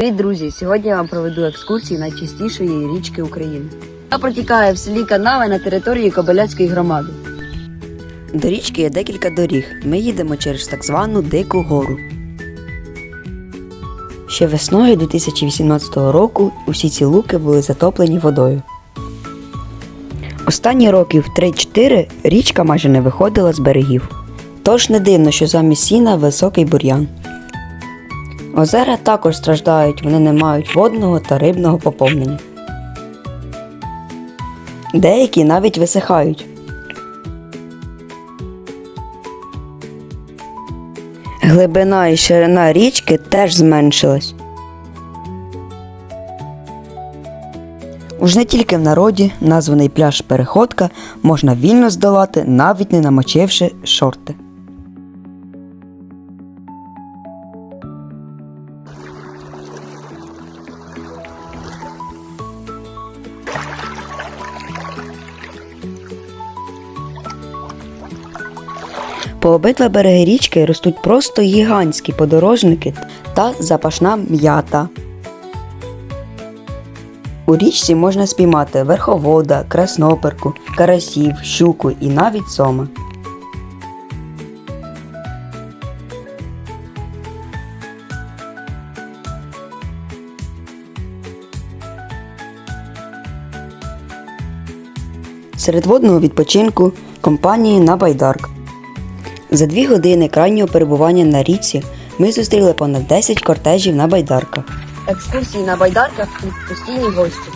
Привіт, друзі! Сьогодні я вам проведу екскурсію найчистішої річки України. Вона протікає в селі Канави на території Кобиляцької громади. До річки є декілька доріг. Ми їдемо через так звану Дику гору. Ще весною 2018 року усі ці луки були затоплені водою. Останні років 3-4 річка майже не виходила з берегів. Тож не дивно, що замість сіна високий бур'ян. Озера також страждають, вони не мають водного та рибного поповнення. Деякі навіть висихають. Глибина і ширина річки теж зменшилась. Уж не тільки в народі названий пляж Переходка можна вільно здолати, навіть не намочивши шорти. По обидва береги річки ростуть просто гігантські подорожники та запашна м'ята. У річці можна спіймати верховода, красноперку, карасів, щуку і навіть сома. Серед водного відпочинку компанії на байдарк. За дві години крайнього перебування на річці ми зустріли понад 10 кортежів на байдарках. Екскурсії на байдарках і постійні гості.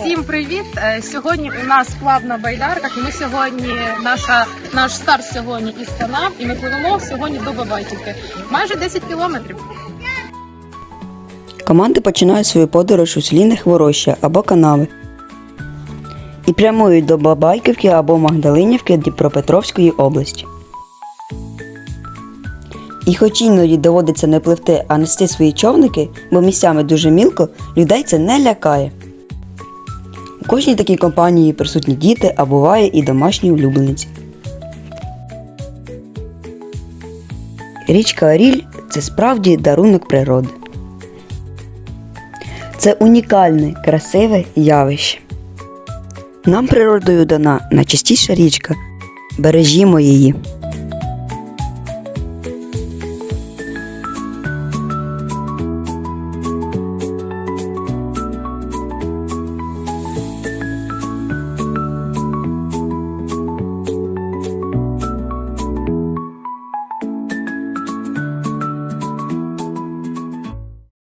Всім привіт! Е, Сьогодні у нас плав на байдарках. і Ми сьогодні наша наш старт сьогодні із канав, і ми пливемо сьогодні до Бабайківки. Майже 10 кілометрів. Команди починають свою подорож у селі Нехвороща або канави і прямують до Бабайківки або Магдалинівки Дніпропетровської області. І хоч іноді доводиться не пливти, а нести свої човники, бо місцями дуже мілко, людей це не лякає. У кожній такій компанії присутні діти, а буває і домашні улюбленці. Річка Аріль це справді дарунок природи. Це унікальне, красиве явище. Нам природою дана найчистіша річка. Бережімо її.